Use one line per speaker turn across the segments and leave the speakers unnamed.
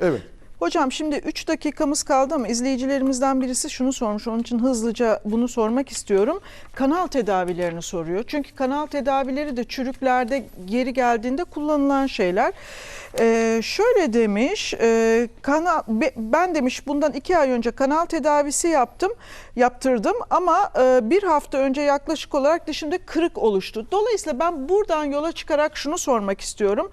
Evet.
Hocam şimdi 3 dakikamız kaldı ama izleyicilerimizden birisi şunu sormuş. Onun için hızlıca bunu sormak istiyorum. Kanal tedavilerini soruyor. Çünkü kanal tedavileri de çürüklerde geri geldiğinde kullanılan şeyler. Ee, şöyle demiş, e, kanal, be- ben demiş bundan iki ay önce kanal tedavisi yaptım, yaptırdım ama e, bir hafta önce yaklaşık olarak dişimde kırık oluştu. Dolayısıyla ben buradan yola çıkarak şunu sormak istiyorum.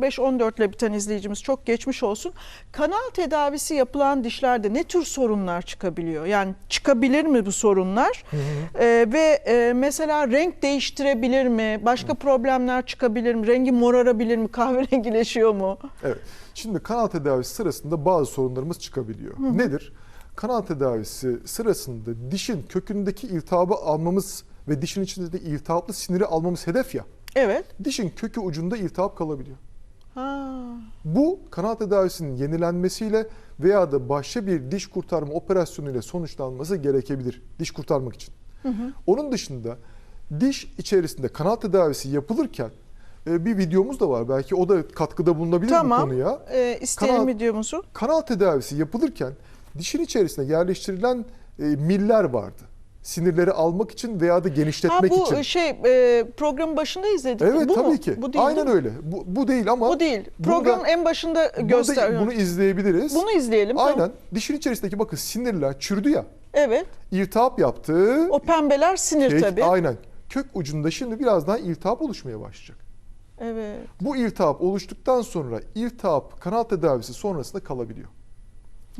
0514 ile biten izleyicimiz çok geçmiş olsun. Kanal tedavisi yapılan dişlerde ne tür sorunlar çıkabiliyor? Yani çıkabilir mi bu sorunlar? Ee, ve e, mesela renk değiştirebilir mi? Başka problemler çıkabilir mi? Rengi morarabilir mi? Kahverengileşiyor mu?
Evet. Şimdi kanal tedavisi sırasında bazı sorunlarımız çıkabiliyor. Nedir? Kanal tedavisi sırasında dişin kökündeki iltihabı almamız ve dişin içinde de iltihaplı siniri almamız hedef ya.
Evet.
Dişin kökü ucunda iltihap kalabiliyor.
Ha.
Bu kanal tedavisinin yenilenmesiyle veya da başka bir diş kurtarma operasyonuyla sonuçlanması gerekebilir diş kurtarmak için. Onun dışında diş içerisinde kanal tedavisi yapılırken bir videomuz da var. Belki o da katkıda bulunabilir bu
Tamam.
konuya.
Ee, isteyelim
Kanal-
videomuzu.
Kanal tedavisi yapılırken dişin içerisine yerleştirilen e, miller vardı. Sinirleri almak için veya da
Ha
genişletmek
bu
için.
şey e, programın başında izledik.
Evet
bu
tabii
mu?
ki.
Bu değil,
Aynen öyle. Bu, bu değil ama
Bu değil. Programın en başında
bunu, da-
göster.
bunu izleyebiliriz.
Bunu izleyelim. tamam.
Aynen. Dişin içerisindeki bakın sinirler çürüdü ya.
Evet.
İltihap yaptı.
O pembeler sinir
Kek-
tabii.
Aynen. Kök ucunda şimdi birazdan iltihap oluşmaya başlayacak.
Evet.
Bu iltihap oluştuktan sonra iltihap kanal tedavisi sonrasında kalabiliyor.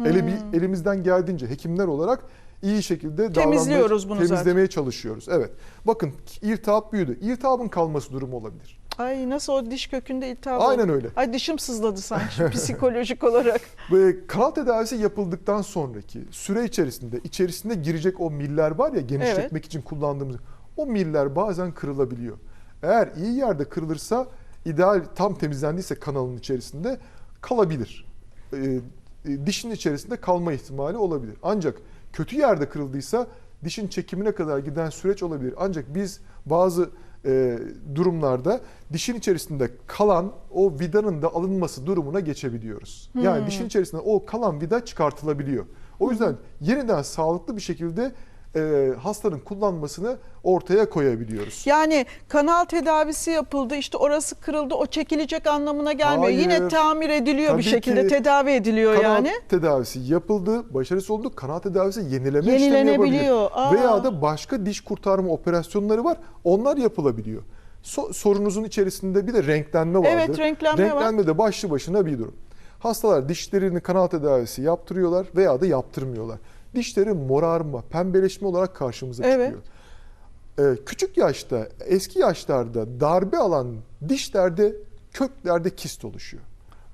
Ele-
Hmm.
elimizden geldiğince hekimler olarak iyi şekilde
Temizliyoruz bunu zaten.
temizlemeye çalışıyoruz. Evet. Bakın iltihap büyüdü. İltihabın kalması durumu olabilir.
Ay nasıl o diş kökünde iltihap
Aynen
oldu?
öyle.
Ay dişim sızladı sanki psikolojik olarak.
Ve kanal tedavisi yapıldıktan sonraki süre içerisinde içerisinde girecek o miller var ya genişletmek için kullandığımız o miller bazen kırılabiliyor. Eğer iyi yerde kırılırsa ideal tam temizlendiyse kanalın içerisinde kalabilir. Ee, e, dişin içerisinde kalma ihtimali olabilir. Ancak kötü yerde kırıldıysa dişin çekimine kadar giden süreç olabilir. Ancak biz bazı e, durumlarda dişin içerisinde kalan o vidanın da alınması durumuna geçebiliyoruz. Yani dişin içerisinde o kalan vida çıkartılabiliyor. O yüzden yeniden sağlıklı bir şekilde e, hastanın kullanmasını ortaya koyabiliyoruz.
Yani kanal tedavisi yapıldı işte orası kırıldı o çekilecek anlamına gelmiyor.
Hayır.
Yine tamir ediliyor bir
Tabii
şekilde
ki
tedavi ediliyor
Kanal
yani.
tedavisi yapıldı, başarısız oldu. Kanal tedavisi yenileme işlemi
Yenilenebiliyor.
yapabilir.
Aa.
Veya da başka diş kurtarma operasyonları var. Onlar yapılabiliyor. So- sorunuzun içerisinde bir de renklenme vardır.
Evet, renklenme var.
Renklenme de başlı başına bir durum. Hastalar dişlerini kanal tedavisi yaptırıyorlar veya da yaptırmıyorlar. Dişleri morarma, pembeleşme olarak karşımıza
Evet.
çıkıyor. Ee, küçük yaşta, eski yaşlarda darbe alan dişlerde köklerde kist oluşuyor.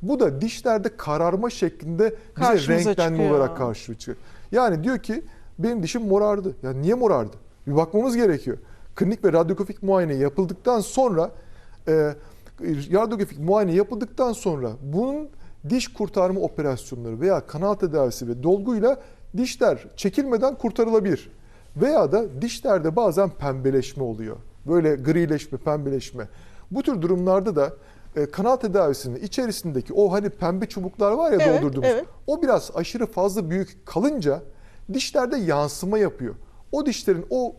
Bu da dişlerde kararma şeklinde bize
Karşımıza
renklenme
çıkıyor.
olarak karşı çıkıyor. Yani diyor ki benim dişim morardı. Ya niye morardı? Bir bakmamız gerekiyor. Klinik ve radyografik muayene yapıldıktan sonra e, radyografik muayene yapıldıktan sonra bunun diş kurtarma operasyonları veya kanal tedavisi ve dolguyla dişler çekilmeden kurtarılabilir. Veya da dişlerde bazen pembeleşme oluyor. Böyle grileşme, pembeleşme. Bu tür durumlarda da e, kanal tedavisinin içerisindeki o hani pembe çubuklar var ya
Evet,
doldurduğumuz.
evet.
O biraz aşırı fazla büyük kalınca dişlerde yansıma yapıyor. O dişlerin o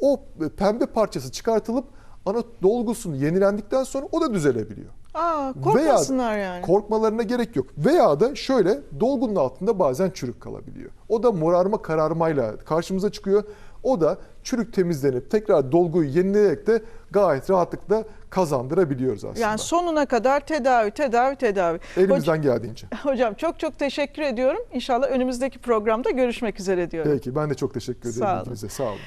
o pembe parçası çıkartılıp ana dolgusunun yenilendikten sonra o da düzelebiliyor.
Aa, korkmasınlar yani.
Korkmalarına gerek yok. Veya da şöyle dolgunun altında bazen çürük kalabiliyor. O da morarma kararmayla karşımıza çıkıyor. O da çürük temizlenip tekrar dolguyu yenileyerek de gayet rahatlıkla kazandırabiliyoruz aslında.
yani sonuna kadar tedavi, tedavi, tedavi.
Elimizden geldiğince.
Hocam çok çok teşekkür ediyorum. İnşallah önümüzdeki programda görüşmek üzere diyorum.
Peki ben de çok teşekkür ederim
Sağ olun.
Sağ olun.